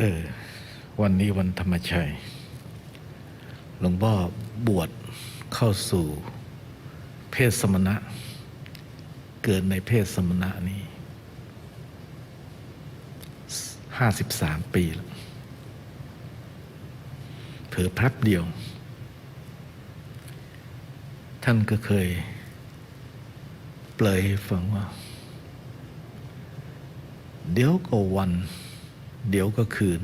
เออ วันนี้วันธรรมชัย หลวงพ่อบวชเข้าสู่เพศสมณะ เกิดในเพศสมณะนี้ห้าสิบสามปีแล้วเผลอแป๊บเดียว ท่านก็เคย เปลยฟังว่า เดี๋ยวก็วัน เดี๋ยวก็คืน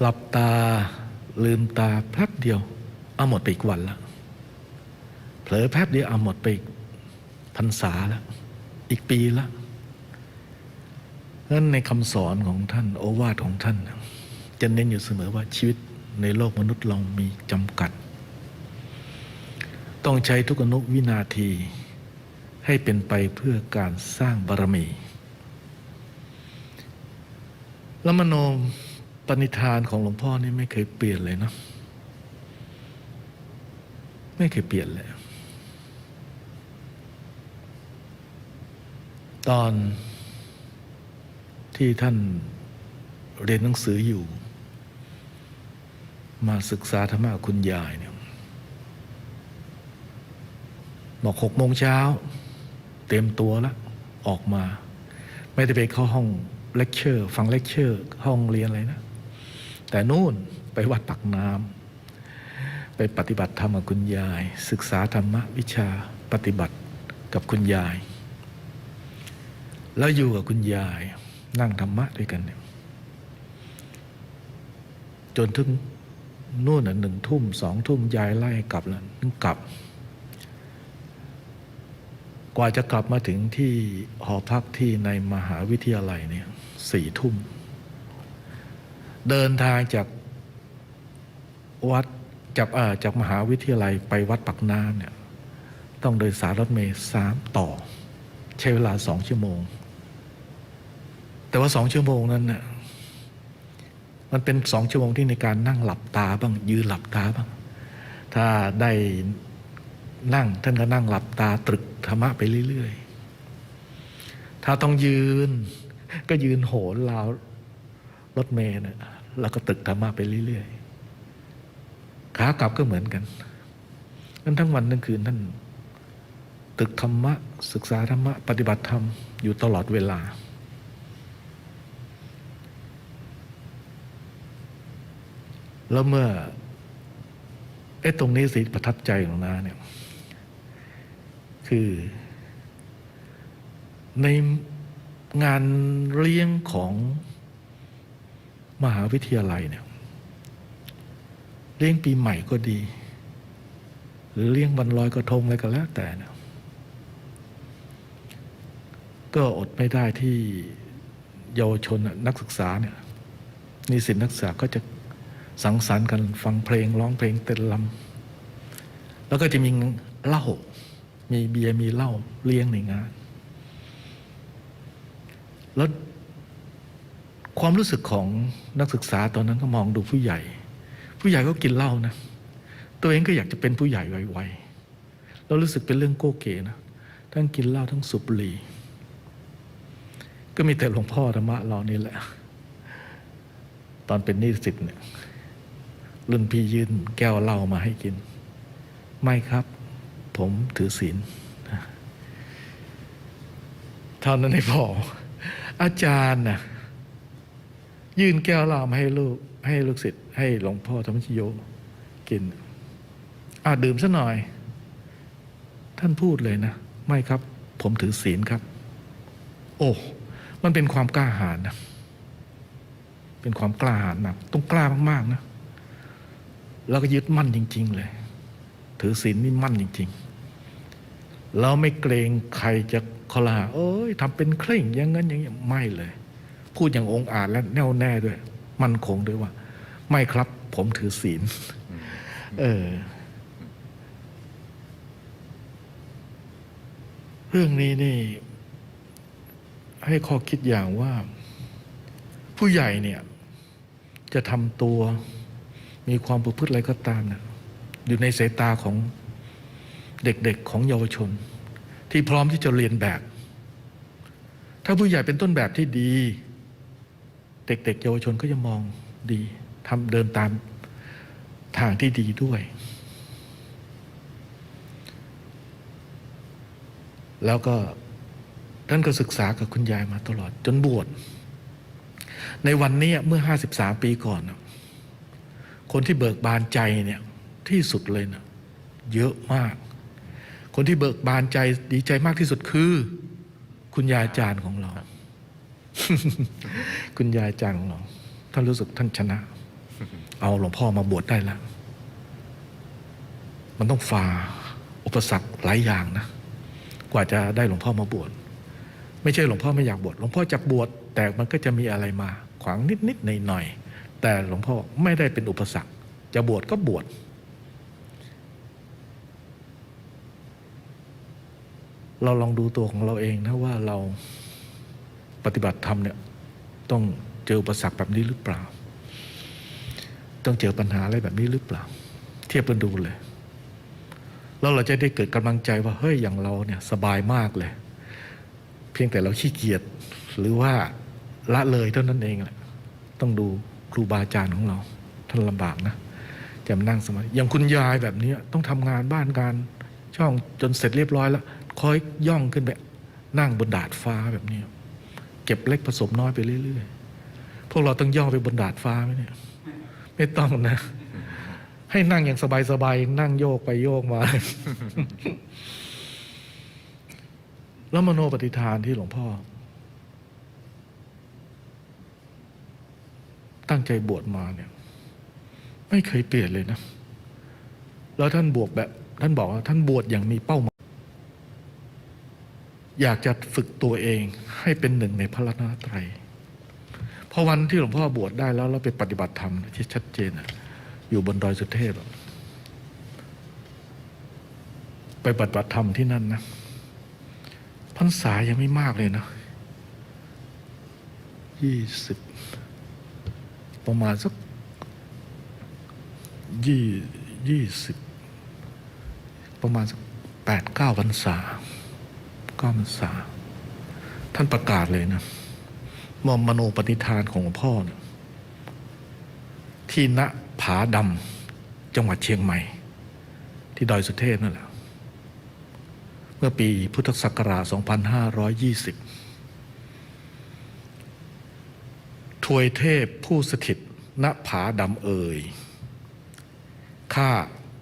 หลับตาลืมตาแป๊บเดียว เอาหมดไปอีกวันละเผลอแป๊บเดียวเอาหมดไปอีกพรรษาละอีกปีละนั้นในคำสอนของท่านโอวาทของท่าน จะเน้นอยู่เสมอว่าชีวิตในโลกมนุษย์เรามีจำกัด ต้องใช้ทุกอนุวินาทีให้เป็นไปเพื่อการสร้างบารมี แล้วมโนปณิธานของหลวงพ่อนี่ไม่เคยเปลี่ยนเลยเนาะไม่เคยเปลี่ยนเลย ตอนที่ท่านเรียนหนังสืออยู่ มาศึกษาธรรมะคุณยายเนี่ยบอกหกโมงเช้า เต็มตัวแล้ว ออกมา ไม่ได้ไปเข้าห้อง เลคเชอร์ฟังเลคเชอร์ ห้องเรียนอะไรนะ แต่นู่นไปวัดปักน้ำไปปฏิบัติธรรมกับคุณยาย ศึกษาธรรมะวิชาปฏิบัติกับคุณยาย แล้วอยู่กับคุณยาย นั่งธรรมะด้วยกันเนี่ยจนถึงนู่นน่ะหนึ่งทุ่มสองทุ่มยายไล่กลับแล้วนึงกลับ กว่าจะกลับมาถึงที่หอพักที่ในมหาวิทยาลัยเนี่ยสี่ทุ่ม เดินทางจากวัดจากเอ่อจากมหาวิทยาลัยไปวัดปักน้ำเนี่ยต้องโดยสารรถเมล์สามต่อ ใช้เวลาสองชั่วโมง แต่ว่าสองชั่วโมงนั้นเนี่ยมันเป็นสองชั่วโมงที่ในการนั่งหลับตาบ้างยืนหลับตาบ้าง ถ้าได้ นั่ง ท่านก็นั่งหลับตาตรึกธรรมะไปเรื่อยๆ ถ้าต้องยืน ก็ยืนโหนราวรถเมล์นะแล้วก็ตรึกธรรมะไปเรื่อยๆ ขากลับก็เหมือนกันนั้นทั้งวันทั้งคืนท่านตึกธรรมะ ศึกษาธรรมะ ปฏิบัติธรรม อยู่ตลอดเวลา แล้วเมื่อไอ้ตรงนี้สิประทับใจของนาเนี่ย คือ ในงานเลี้ยงของมหาวิทยาลัยเนี่ยเลี้ยงปีใหม่ก็ดี หรือเลี้ยงวันลอยกระทงอะไรก็แล้วแต่เนี่ยก็อดไม่ได้ที่เยาวชนนักศึกษาเนี่ยนิสิตนักศึกษาก็จะสังสรรค์กันฟังเพลงร้องเพลงเต้นรำแล้วก็จะมีเล้า มีเบียร์มีเหล้าเลี้ยงในงาน แล้วความรู้สึกของนักศึกษาตอนนั้นก็มองดูผู้ใหญ่ ผู้ใหญ่ก็กินเหล้านะ ตัวเองก็อยากจะเป็นผู้ใหญ่ไวๆแล้วรู้สึกเป็นเรื่องโก้เก๋นะทั้งกินเหล้าทั้งสูบหรี่ก็มีแต่หลวงพ่อธรรมะเรานี่แหละ ตอนเป็นนิสิตเนี่ยรุ่นพี่ยื่นแก้วเหล้ามาให้กิน ไม่ครับ ผมถือศีลเท่านั้นไม่พอ อาจารย์นะยื่นแก้วเหล้ามาให้ลูก ให้ลูกศิษย์ให้หลวงพ่อธรรมชโยกินอ่าดื่มซะหน่อย ท่านพูดเลยนะ ไม่ครับ ผมถือศีลครับ โอ้มันเป็นความกล้าหาญนะ เป็นความกล้าหาญนะต้องกล้ามากๆนะ แล้วก็ยึดมั่นจริง ๆ เลย ถือศีลนี่มั่นจริง ๆ แล้วไม่เกรงใครจะคอลหาเอ้ยทำเป็นเคร่งอย่างนั้นอย่างนี้ไม่เลย พูดอย่างองอาจและแน่วแน่ด้วย มั่นคงด้วยว่า ไม่ครับผมถือศีลเออ เรื่องนี้นี่ ให้ข้อคิดอย่างว่า ผู้ใหญ่เนี่ย จะทำตัว มีความประพฤติอะไรก็ตามนะอยู่ในสายตาของ เด็กๆของเยาวชน ที่พร้อมที่จะเรียนแบบ ถ้าผู้ใหญ่เป็นต้นแบบที่ดี เด็กๆ เยาวชนก็จะมองดีทำเดินตามทางที่ดีด้วย แล้วก็ท่านก็ศึกษากับคุณยายมาตลอดจนบวชในวันนี้เมื่อ 53 ปีก่อน คนที่เบิกบานใจเนี่ยที่สุดเลยนะเยอะมาก คนที่เบิกบานใจดีใจมากที่สุดคือ คุณยายอาจารย์ของเรา คุณยายอาจารย์ของเรา ท่านรู้สึกท่านชนะ เอาหลวงพ่อมาบวชได้แล้ว มันต้องฝ่าอุปสรรคหลายอย่างนะ กว่าจะได้หลวงพ่อมาบวช ไม่ใช่หลวงพ่อไม่อยากบวช หลวงพ่อจะบวช แต่มันก็จะมีอะไรมา ขวางนิดนิดหน่อยหน่อยๆ แต่หลวงพ่อไม่ได้เป็นอุปสรรค จะบวชก็บวช เราลองดูตัวของเราเองนะว่าเราปฏิบัติธรรมเนี่ยต้องเจออุปสรรคแบบนี้หรือเปล่า ต้องเจอปัญหาอะไรแบบนี้หรือเปล่า เทียบกันดูเลย แล้วเราจะได้เกิดกำลังใจว่าเฮ้ยอย่างเราเนี่ยสบายมากเลย เพียงแต่เราขี้เกียจหรือว่าละเลยเท่านั้นเองแหละต้องดูครูบาอาจารย์ของเราท่านลำบากนะจะมานั่งสมาธิอย่างคุณยายแบบนี้ต้องทำงานบ้านการช่องจนเสร็จเรียบร้อยแล้ว คอยย่องขึ้นไปนั่งบนดาดฟ้าแบบนี้ เก็บเล็กผสมน้อยไปเรื่อยๆ พวกเราต้องย่องไปบนดาดฟ้าไหมเนี่ย ไม่ต้องนะ ให้นั่งอย่างสบายๆ นั่งโยกไปโยกมา แล้วมโนปฏิฐานที่หลวงพ่อ ตั้งใจบวชมาเนี่ย ไม่เคยเปลี่ยนเลยนะ แล้วท่านบวกแบบ ท่านบอกว่าท่านบวชอย่างมีเป้าหมาย อยากจะฝึกตัวเองให้เป็นหนึ่งในพระรัตนตรัยพอวันที่หลวงพ่อบวชได้แล้วแล้วไปปฏิบัติธรรมที่ชัดเจนอยู่บนดอยสุเทพไปปฏิบัติธรรมที่นั่นนะพรรษายังไม่มากเลยนะยี่สิบประมาณสักยี่ยี่สิบประมาณสักแปดเก้าพรรษา ก้าพรรษา ท่านประกาศเลยนะมอมมโนปณิธานของหลวงพ่อเนี่ยที่ณผาดำจังหวัดเชียงใหม่ ที่ดอยสุเทพนั่นแหละเมื่อปีพุทธศักราช 2520ทวยเทพผู้สถิตณผาดำเอ่ยข้า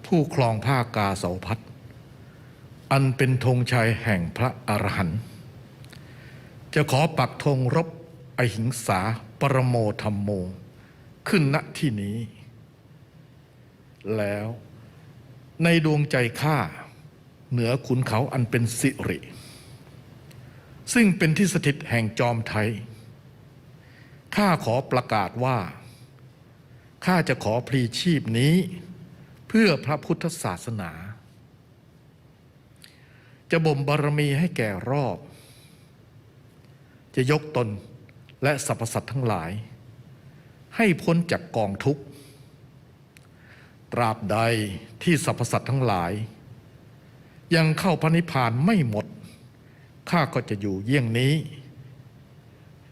ผู้คลองผ้ากาเสาพัด อันเป็นธงชัยแห่งพระอรหันต์จะขอปักธงรบอหิงสาปรโมธรรมโม ขึ้นณที่นี้ แล้วในดวงใจข้าเหนือขุนเขาอันเป็นสิริ ซึ่งเป็นที่สถิตแห่งจอมไทยข้าขอประกาศว่าข้าจะขอพลีชีพนี้ เพื่อพระพุทธศาสนา จะบ่มบารมีให้แก่รอบ จะยกตนและสรรพสัตว์ทั้งหลาย ให้พ้นจากกองทุกข์ ตราบใดที่สรรพสัตว์ทั้งหลาย ยังเข้าพระนิพพานไม่หมด ข้าก็จะอยู่เยี่ยงนี้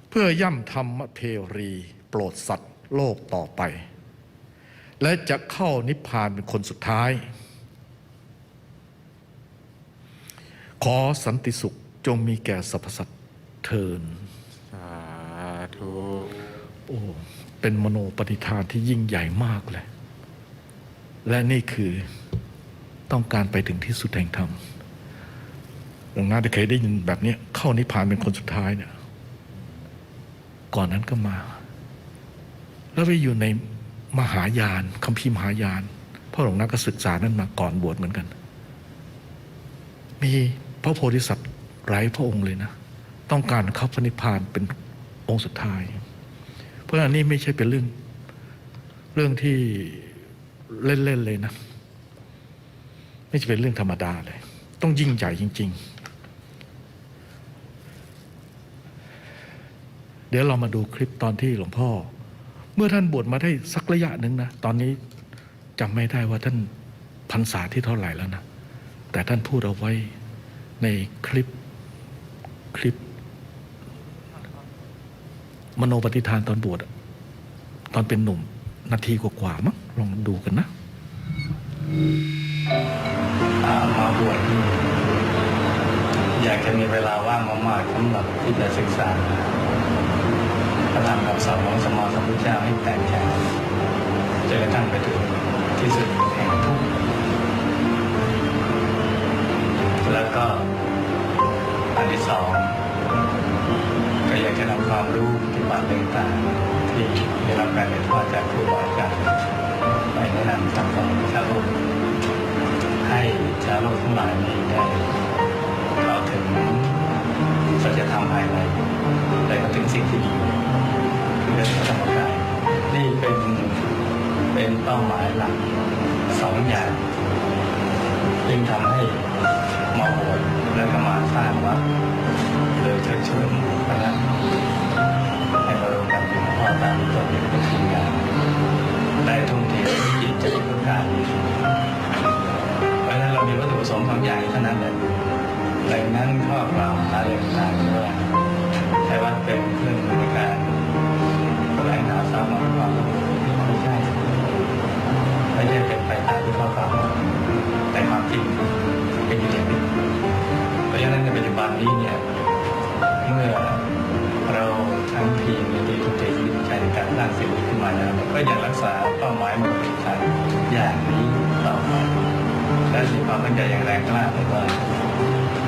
เพื่อย่ำธรรมเพรีโปรดสัตว์โลกต่อไป และจะเข้านิพพานเป็นคนสุดท้าย ขอสันติสุขจงมีแก่สรรพสัตว์เทินสาธุโอ้เป็นมโนปฏิฐานที่ยิ่งใหญ่มากเลย และนี่คือต้องการไปถึงที่สุดแห่งธรรมหลวงนาได้เคยได้ยินแบบนี้เข้านิพพานเป็นคนสุดท้ายเนี่ย ก่อนนั้นก็มา แล้วไปอยู่ในมหายานคัมภีร์มหายานเพราะหลวงนาก็ศึกษานั้นมาก่อนบวชเหมือนกัน มีพ ระโพธิสัตว์ไร้พระองค์เลยนะ ต้องการเข้าพระนิพพานเป็นองค์สุดท้าย เพราะอันนี้ไม่ใช่เป็นเรื่องเรื่องที่เล่นๆเลยนะ ไม่ใช่เป็นเรื่องธรรมดาเลย ต้องยิ่งใหญ่จริง ๆ เดี๋ยวเรามาดูคลิปตอนที่หลวงพ่อ เมื่อท่านบวชมาได้สักระยะหนึ่งนะ ตอนนี้จำไม่ได้ว่าท่านพรรษาที่เท่าไหร่แล้วนะ แต่ท่านพูดเอาไว้ ในคลิปคลิป มโนปฏิทานตอนบวชตอนเป็นหนุ่ม นาทีกว่าๆมั้งลองดูกันนะามาบวชอยากจะมีเวลาว่างมากๆสำหรับที่จะศึกษาพระธรรมคำสอนของสมมาสัมพุทธเจ้าให้แตกแฉานจนกระทั่งไปถึงที่สุดแห่งทุกข์แล้วก็ ที่สองก็อยากจะนำความรู้ปฏิบัติต่างๆที่ได้รับการถ่ายทอดจากครูบาอาจารย์ไปแนะนำสั่งสอนชาวโลกให้ชาวโลกทั้งหลายนี้ได้เข้าถึงสัจธรรมภายในได้เข้าถึงสิ่งที่ดีคือเรื่องพระธรรมกายนี่เป็นเป็นเป้าหมายหลักสองอย่างจึงทำให้มาบวชแล้วก็มาสร้างวัด เลยเชิญชวนคณะให้มารวมกันเป็นพ่อตามตัวเองเป็นทีมงานได้ทุ่มเทจิตใจเพื่อการเพราะฉะนั้นเรามีวัตถุประสงค์สองอย่างเท่านั้นแหละดังนั้นข้อกล่าวหาเรื่องต่างๆว่าใช้วัดเป็นเครื่องมือในการแสวงหาสร้างความรู้ไม่ใช่ไม่ใช่เป็นไปตามที่ข้อกล่าวาแต่ความจริงเป็นอย่างนี้เพราะฉะนั้นในปัจจุบันนี้เนี่ย อเราทั้งทีมมีที่ทุกใจชีวิตใจในการสร้างสิ่งนี้ขึ้นมาแล้วก็ยังรักษาเป้าหมายมันเป็นทางอย่างนี้ต่อไปและมีความตั้งใจอย่างแรงกล้าเลยว่า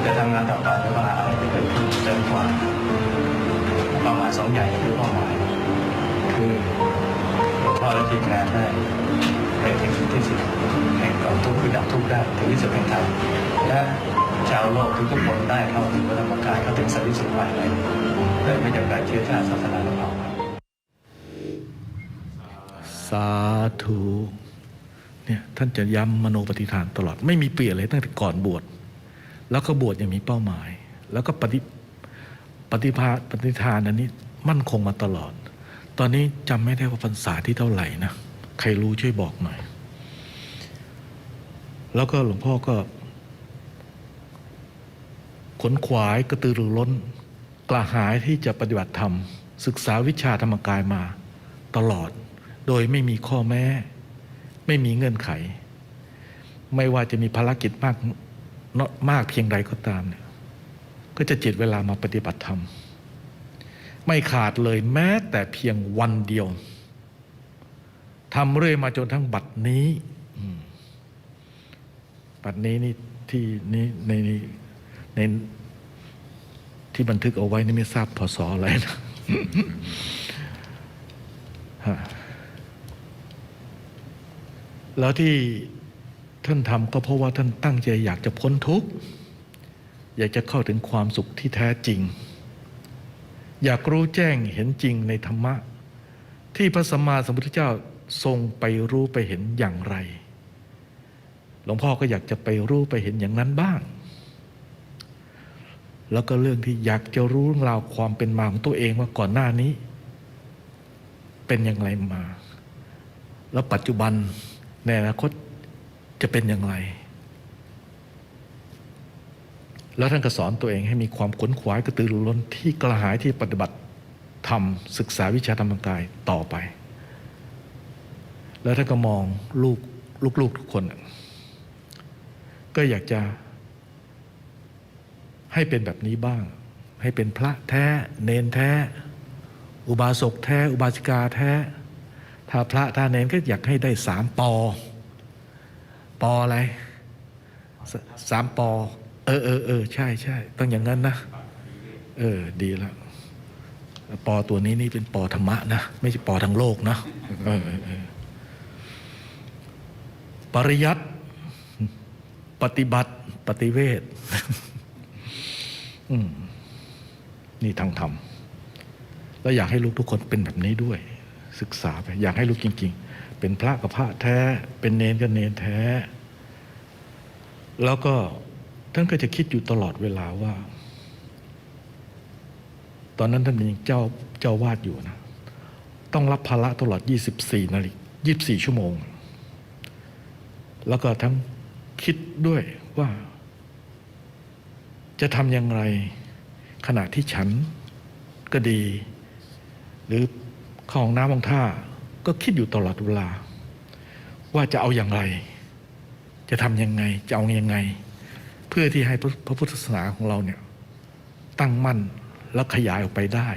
จะทำงานต่อไปไม่ว่าอะไรจะเกิดขึ้นเสริมความเป้าหมายสองใหญ่คือเป้าหมายคือพ่อและทีมงานได้ไปถึงที่สุดแห่งกองทุกข์คือดับทุกข์ได้ถึงที่สุดแห่งธรรมและ ชาวโลกทุกคนได้เข้าถึงพระธรรมกายเข้าถึงสันติสุขภายในโดยไม่จำกัดเชื้อชาติศาสนาและเผาสาธุเนี่ยท่านจะย้ำมโนปฏิฐานตลอด ไม่มีเปลี่ยนเลยตั้งแต่ก่อนบวชแล้วก็บวชยังมีเป้าหมาย แล้วก็ปฏิปฏิภาปฏิฐานอันนี้มั่นคงมาตลอด ตอนนี้จำไม่ได้ว่าพรรษาที่เท่าไหร่นะใครรู้ช่วยบอกหน่อยแล้วก็หลวงพ่อก็ ขนขวายกระตือรือร้น กระหายที่จะปฏิบัติธรรม ศึกษาวิชาธรรมกายมา ตลอดโดยไม่มีข้อแม้ ไม่มีเงื่อนไข ไม่ว่าจะมีภารกิจมากมากเพียงใดก็ตามเนี่ยก็จะจิตเวลามาปฏิบัติธรรม ไม่ขาดเลยแม้แต่เพียงวันเดียวทำเรื่อยมาจนทั้งบัดนี้บัดนี้นี่ที่นี้ในนี้ ในที่บันทึกเอาไว้นี่ไม่ทราบพศอะไรนะฮะแล้วที่ท่านทำก็เพราะว่าท่านตั้งใจอยากจะพ้นทุกข์ อยากจะเข้าถึงความสุขที่แท้จริง อยากรู้แจ้งเห็นจริงในธรรมะ ที่พระสัมมาสัมพุทธเจ้าทรงไปรู้ไปเห็นอย่างไร หลวงพ่อก็อยากจะไปรู้ไปเห็นอย่างนั้นบ้าง แล้วก็เรื่องที่อยากจะรู้เรื่องราวความเป็นมาของตัวเองว่าก่อนหน้านี้ เป็นอย่างไรมา แล้วปัจจุบันในอนาคตจะเป็นอย่างไร แล้วท่านก็สอนตัวเองให้มีความขวนขวายกระตือรือร้นที่กระหายที่ปฏิบัติธรรมศึกษาวิชาธรรมกายต่อไป แล้วท่านก็มองลูกลูกๆทุกคน ก็อยากจะ ให้เป็นแบบนี้บ้าง ให้เป็นพระแท้ เนนแท้ อุบาสกแท้ อุบาสิกาแท้ ถ้าพระถ้าเนนก็อยากให้ได้สามปอ ปออะไรสสามปอ เออเออเออใช่ใช่ต้องอย่างนั้นนะ เออ ดีแล้วปอตัวนี้นี่เป็นปอธรรมะนะ ไม่ใช่ปอทางโลกนะปริยัติปฏิบัติ ปฏิเวท นี่ทางธรรมแล้วอยากให้ลูกทุกคนเป็นแบบนี้ด้วย ศึกษาไป อยากให้ลูกจริง ๆ เป็นพระกับพระแท้ เป็นเนนกับเนนแท้ แล้วก็ท่านก็จะคิดอยู่ตลอดเวลาว่า ตอนนั้นท่านเป็นเจ้าเจ้าวาดอยู่นะ ต้องรับภาระตลอด 24 นาฬิกา24 ชั่วโมง แล้วก็ทั้งคิดด้วยว่า จะทำอย่างไร ขณะที่ฉันก็ดี หรือเข้าห้องน้ำบางท่าก็คิดอยู่ตลอดเวลา ว่าจะเอาอย่างไร จะทำยังไงจะเอาอยังไง เพื่อที่ให้พระพุทธศาสนาของเราเนี่ยตั้งมั่นและขยายออกไปได้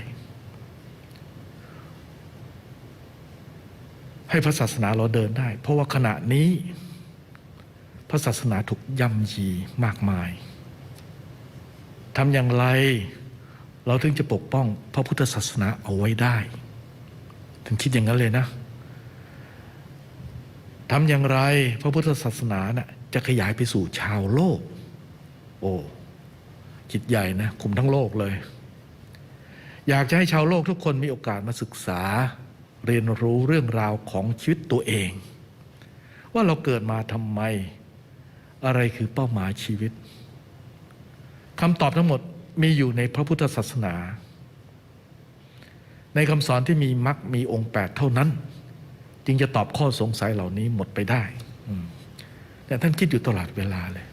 ให้พระศาสนาเราเดินได้ เพราะว่าขณะนี้ พระศาสนาถูกย่ำยีมากมาย ทำอย่างไร เราถึงจะปกป้องพระพุทธศาสนาเอาไว้ได้ ถึงคิดอย่างนั้นเลยนะทำอย่างไรพระพุทธศาสนาน่ะจะขยายไปสู่ชาวโลก โอ้จิตใหญ่นะคุมทั้งโลกเลย อยากจะให้ชาวโลกทุกคนมีโอกาสมาศึกษา เรียนรู้เรื่องราวของชีวิตตัวเอง ว่าเราเกิดมาทำไม อะไรคือเป้าหมายชีวิต คำตอบทั้งหมดมีอยู่ในพระพุทธศาสนา ในคำสอนที่มีมรรคมีองค์แปดเท่านั้น จึงจะตอบข้อสงสัยเหล่านี้หมดไปได้แต่ท่านคิดอยู่ตลอดเวลาเลย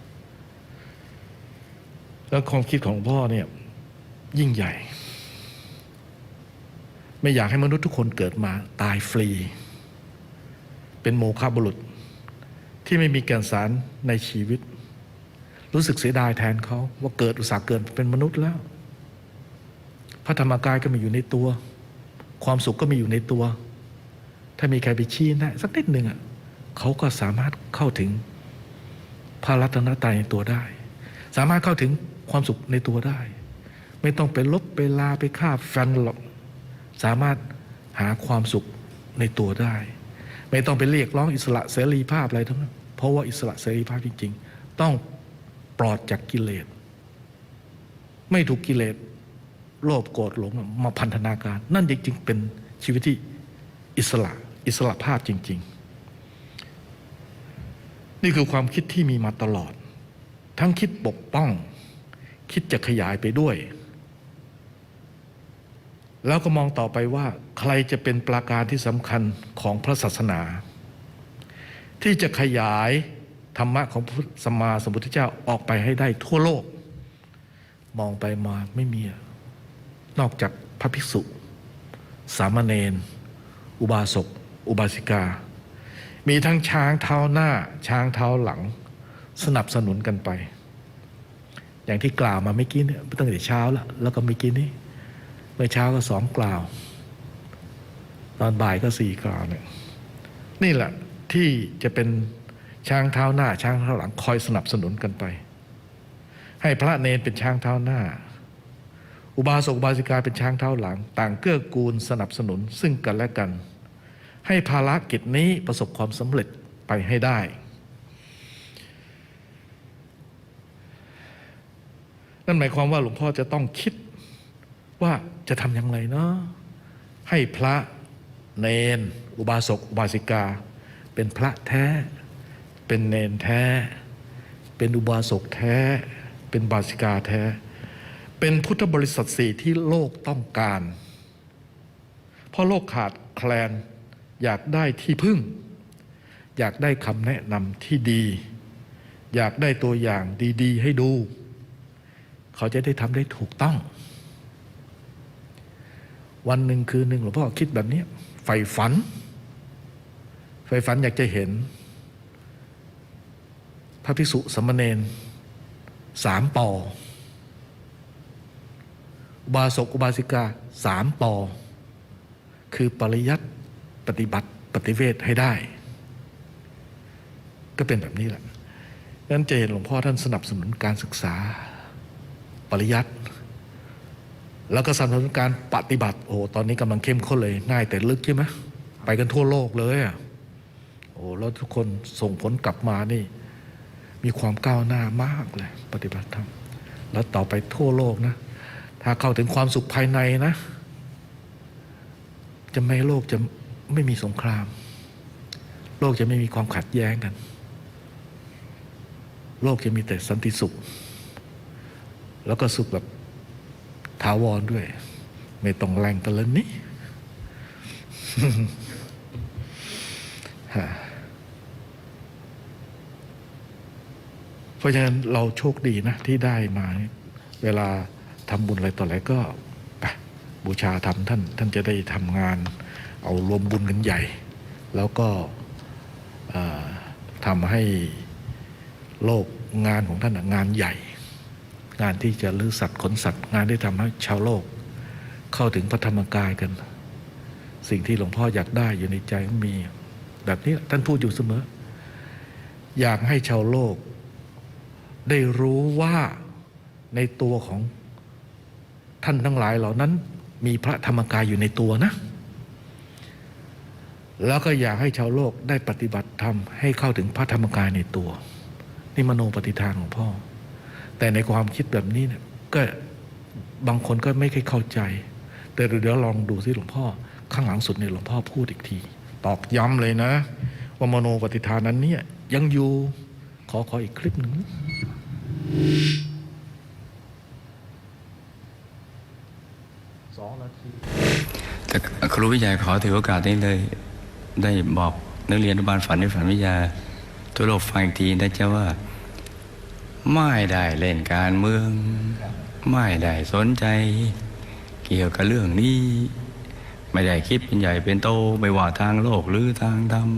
แล้วความคิดของหลวงพ่อเนี่ยยิ่งใหญ่ ไม่อยากให้มนุษย์ทุกคนเกิดมาตายฟรี เป็นโมฆะบุรุษที่ไม่มีแก่นสารในชีวิต รู้สึกเสียดายแทนเขาว่าเกิดอุตสาห์เกิดเป็นมนุษย์แล้ว พระธรรมกายก็มีอยู่ในตัว ความสุขก็มีอยู่ในตัว ถ้ามีใครไปชี้นะสักนิดหนึ่งอะเขาก็สามารถเข้าถึงพระรัตนตรัยในตัวได้ สามารถเข้าถึงความสุขในตัวได้ ไม่ต้องไปลบไปลาไปฆ่าแฟนหรอกสามารถหาความสุขในตัวได้ ไม่ต้องไปเรียกร้องอิสระเสรีภาพอะไรทั้งนั้นเพราะว่าอิสระเสรีภาพจริง ๆ ต้อง ปลอดจากกิเลส ไม่ถูกกิเลส โลภโกรธหลงมาพันธนาการ นั่นจริงๆเป็นชีวิตที่อิสระ อิสระภาพจริง ๆ นี่คือความคิดที่มีมาตลอด ทั้งคิดปกป้อง คิดจะขยายไปด้วย แล้วก็มองต่อไปว่า ใครจะเป็นปราการที่สำคัญของพระศาสนา ที่จะขยาย ธรรมะของพระสมมาสมพุทธเจ้าออกไปให้ได้ทั่วโลก มองไปมาไม่มี นอกจากพระภิกษุ สามเณรอุบาสก อุบาสิกา มีทั้งช้างเท้าหน้า ช้างเท้าหลัง สนับสนุนกันไป อย่างที่กล่าวมาเมื่อกี้เนี่ยตั้งแต่เช้าแล้วแล้วก็เมื่อกี้นี้เมื่อเช้าก็สองกล่าว ตอนบ่ายก็สี่กล่าวเนี่ยนี่แหละที่จะเป็น ช้างเท้าหน้า ช้างเท้าหลังคอยสนับสนุนกันไป ให้พระเนนเป็นช้างเท้าหน้า อุบาสกอุบาสิกาเป็นช้างเท้าหลัง ต่างเกื้อกูลสนับสนุนซึ่งกันและกัน ให้ภารกิจนี้ประสบความสำเร็จไปให้ได้ นั่นหมายความว่าหลวงพ่อจะต้องคิดว่าจะทำอย่างไรเนาะให้พระเนน อุบาสก อุบาสิกา เป็นพระแท้ เป็นเนนแท้ เป็นอุบาสกแท้ เป็นบาสิกาแท้ เป็นพุทธบริษัทสี่ที่โลกต้องการ เพราะโลกขาดแคลนอยากได้ที่พึ่ง อยากได้คำแนะนำที่ดี อยากได้ตัวอย่างดีๆ ให้ดู เขาจะได้ทำได้ถูกต้อง วันหนึ่งคืนหนึ่งหลวงพ่อคิดแบบนี้ใฝ่ฝันใฝ่ฝันอยากจะเห็น พระภิกษุสามเณรสามปออุบาสกอุบาสิกาสามปอ คือปริยัติปฏิบัติปฏิเวทให้ได้ ก็เป็นแบบนี้แหละนั้นจะเห็นหลวงพ่อท่านสนับสนุนการศึกษา ปริยัติแล้วก็สนับสนุนการปฏิบัติโอ้ตอนนี้กำลังเข้มข้นเลยง่ายแต่ลึกใช่ไหมไปกันทั่วโลกเลยอะโอ้แล้วทุกคนส่งผลกลับมานี่ มีความก้าวหน้ามากเลย ปฏิบัติธรรม แล้วต่อไปทั่วโลกนะ ถ้าเข้าถึงความสุขภายในนะ จะไม่โลกจะไม่มีสงคราม โลกจะไม่มีความขัดแย้งกัน โลกจะมีแต่สันติสุข แล้วก็สุขแบบถาวรด้วย ไม่ต้องแรงกันแล้วนี่ฮะ เพราะฉะนั้นเราโชคดีนะที่ได้มาเวลาทำบุญอะไรต่ออะไรก็ไปบูชาธรรมท่านท่านจะได้ทำงาน เอารวมบุญกันใหญ่ แล้วก็เอ่อทำให้โลกงานของท่านงานใหญ่ งานที่จะลื้อสัตว์ขนสัตว์ งานที่ทำให้ชาวโลก เข้าถึงพระธรรมกายกัน สิ่งที่หลวงพ่ออยากได้อยู่ในใจมี แบบนี้ท่านพูดอยู่เสมอ อยากให้ชาวโลก ได้รู้ว่าในตัวของท่านทั้งหลายเหล่านั้น มีพระธรรมกายอยู่ในตัวนะ แล้วก็อยากให้ชาวโลกได้ปฏิบัติธรรมให้เข้าถึงพระธรรมกายในตัว นี่มโนปฏิทานของพ่อ แต่ในความคิดแบบนี้เนี่ยก็บางคนก็ไม่เคยเข้าใจ แต่เดี๋ยวลองดูสิหลวงพ่อ ข้างหลังสุดเนี่ยหลวงพ่อพูดอีกที ตอกย้ำเลยนะ ว่ามโนปฏิทานนั้นเนี่ยยังอยู่ขอขออีกคลิปหนึ่ง แต่ครูวิทยาขอถือโอกาสนี้เลย ได้บอกนักเรียนอนุบาลฝันในฝันวิทยาทั่วโลกฟังอีกทีนะจ๊ะว่า ไม่ได้เล่นการเมือง ไม่ได้สนใจ เกี่ยวกับเรื่องนี้ ไม่ได้คิดเป็นใหญ่เป็นโต ไม่ว่าทางโลกหรือทางธรรม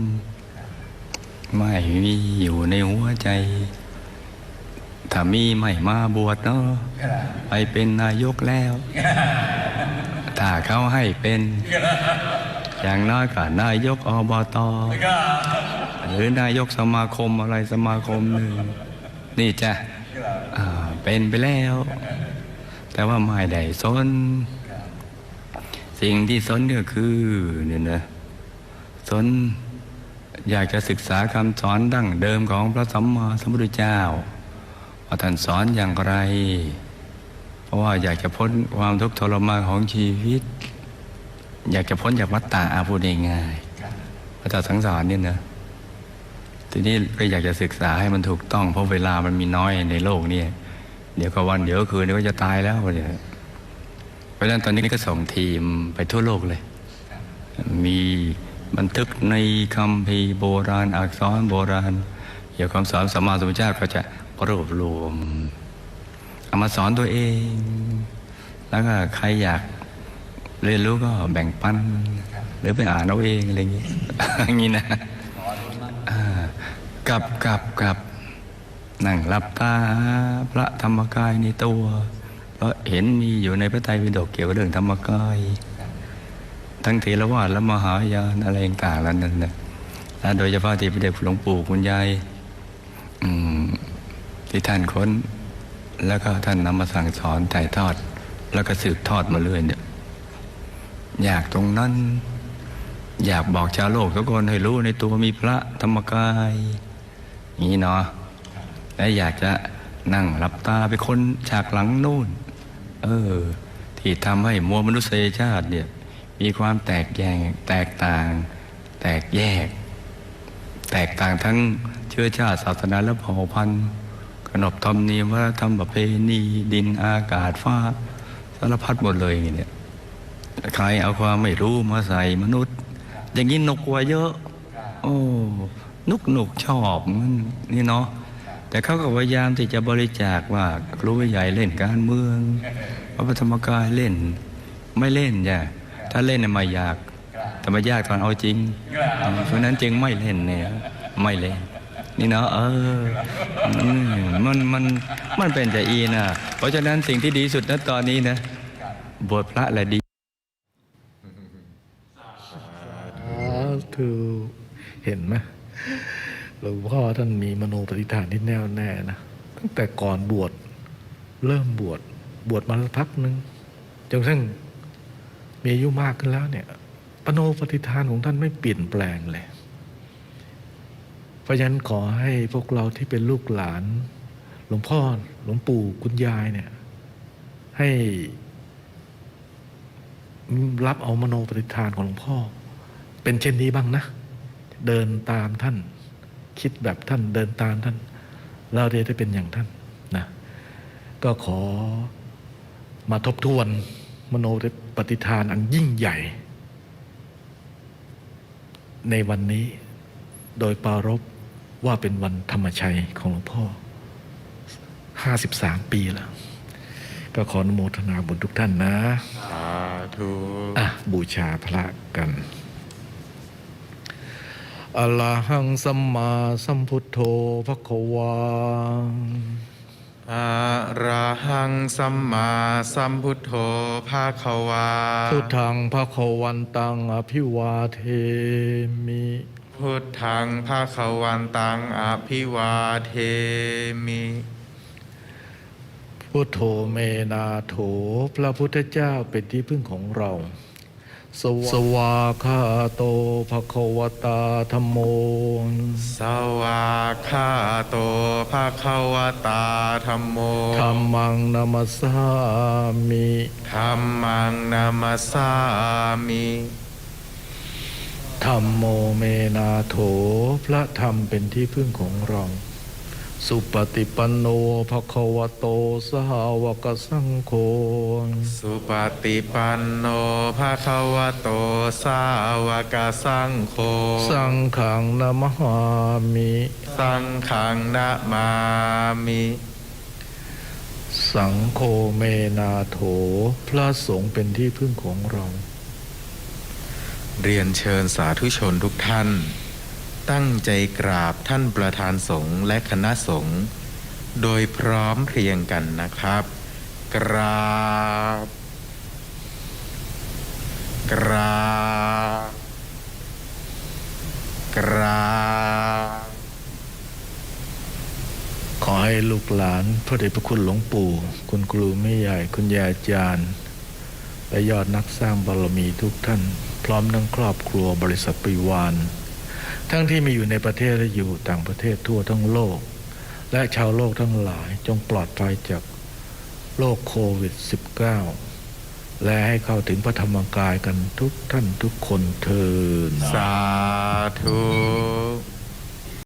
ไม่มีอยู่ในหัวใจ ถ้ามีไม่มาบวชเนาะไปเป็นนายกแล้ว ถ้าเขาให้เป็น อย่างน้อยก็นายกอบตหรือนายกสมาคมอะไรสมาคมหนึ่งนี่จ้ะอ่าเป็นไปแล้ว แต่ว่าไม่ได้สน สิ่งที่สนก็คือเนี่ยนะสนอยากจะศึกษาคำสอนดั้งเดิมของพระสัมมาสัมพุทธเจ้า ว่าท่านสอนอย่างไร เพราะว่าอยากจะพ้นความทุกข์ทรมานของชีวิต อยากจะพ้นจากวัฏฏะอาพูดง่ายๆวัฏฏะสังสารเนี่ยนะทีนี้ก็อยากจะศึกษาให้มันถูกต้อง เพราะเวลามันมีน้อยในโลกเนี่ยเดี๋ยวก็วันเดี๋ยวก็คืนเดี๋ยวก็จะตายแล้วเนี่ยเพราะฉะนั้นตอนนี้ก็ส่งทีมไปทั่วโลกเลย มีบันทึกในคำพีโบราณ อักษรโบราณ เกี่ยวกับคำสอนสัมมาสัมพุทธเจ้าก็จะ รวบรวมเอามาสอนตัวเอง แล้วก็ใครอยากเรียนรู้ก็แบ่งปัน หรือไปอ่านเอาเองอะไรอย่างนี้อย่างนี้นะกับกับกับนั่งหลับตาพระธรรมกายในตัว เพราะเห็นมีอยู่ในพระไตรปิฎกเกี่ยวกับเรื่องธรรมกาย ทั้งเทรวาสและมหายานอะไรต่างๆแล้วนั่นนะและโดยเฉพาะที่พระเดชหลวงปู่คุณยายอืม ที่ท่านค้น แล้วก็ท่านนำมาสั่งสอนถ่ายทอด แล้วก็สืบทอดมาเรื่อยเนี่ยอยากตรงนั้น อยากบอกชาวโลกทุกคนให้รู้ในตัวมีพระธรรมกายนี้เนาะและอยากจะนั่งหลับตาไปคนฉากหลังนู่น เออ ที่ทำให้มวลมนุษยชาติเนี่ย มีความแตกแยกแตกต่าง แตกแยก แตกต่างทั้งเชื้อชาติศาสนาและเผ่าพันธุ์ ขนบธรรมเนียมวัฒนธรรมประเพณีดินอากาศฟ้าสารพัดหมดเลยอย่างเนี่ยใครเอาความไม่รู้มาใส่มนุษย์ อย่างนี้นกกว่าเยอะ โอ้นุกหนุกชอบมันนี่เนาะแต่เขาก็พยายามที่จะบริจาคว่าครูใหญ่เล่นการเมืองพระธรรมกายเล่น ไม่เล่นจ้ะถ้าเล่นเนี่ยไม่อยาก แต่ไม่ยากตอนเอาจริงเพราะนั้นจึงไม่เล่นเนี่ยไม่เล่น นี่เนาะเออมันมันมันเป็นแต่อีนะเพราะฉะนั้นสิ่งที่ดีสุดณตอนนี้นะบวชพระแหละดีถูกเห็นไหมหลวงพ่อท่านมีมโนปฏิฐานที่แน่วแน่นะตั้งแต่ก่อนบวชเริ่มบวชบวชมาพักหนึ่งจนกระทั่งมีอายุมากขึ้นแล้วเนี่ยปโนปฏิฐานของท่านไม่เปลี่ยนแปลงเลย เพราะฉะนั้นขอให้พวกเราที่เป็นลูกหลาน หลวงพ่อหลวงปู่คุณยายเนี่ยให้รับเอามโนปฏิฐานของหลวงพ่อ เป็นเช่นนี้บ้างนะ เดินตามท่าน คิดแบบท่านเดินตามท่าน เราจะได้เป็นอย่างท่านนะก็ขอมาทบทวนมโนปฏิฐานอันยิ่งใหญ่ ในวันนี้โดยปารบ ว่าเป็นวันธรรมชัยของหลวงพ่อ 53 ปีแล้ว ก็ขออนุโมทนาบุญทุกท่านนะ สาธุอะ บูชาพระกันอะระหังสัมมาสัมพุทโธพระควาอะระหังสัมมาสัมพุทโธภาควา พุทธังพระควันตังอภิวาเทมิ พุทธังภาควันตังอภิวาเทมิพุทโธเมนาโถพระพุทธเจ้าเป็นที่พึ่งของเรา สวสวาคาโตภควตาธรรมโม สวาคาโตภาควตาธรรมโมธรรมังนามัสสามิธรรมังนามาสามิ ธรรมโมเมนาโถพระธรรมเป็นที่พึ่งของเรา สุปฏิปันโนภควโตสหาวกสังโฆสุปฏิปันโนภาควโตสาวกสังโฆสังขังนามหามิ สังขังนะมามิสังโฆเมนาโถ พระสงฆ์เป็นที่พึ่งของเรา เรียนเชิญสาธุชนทุกท่าน ตั้งใจกราบท่านประธานสงฆ์และคณะสงฆ์โดยพร้อมเพรียงกันนะครับ กราบ กราบ กราบ ขอให้ลูกหลานพระเดชพระคุณหลวงปู่ คุณครูแม่ใหญ่คุณยายอาจารย์และยอดนักสร้างบารมีทุกท่าน พร้อมทั้งครอบครัวบริษัทปริวานทั้งที่มีอยู่ในประเทศและอยู่ต่างประเทศทั่วทั้งโลก และชาวโลกทั้งหลายจงปลอดภัยจากโรคโควิด -19 และให้เข้าถึงพระธรรมกายกันทุกท่านทุกคนเทินสาธุ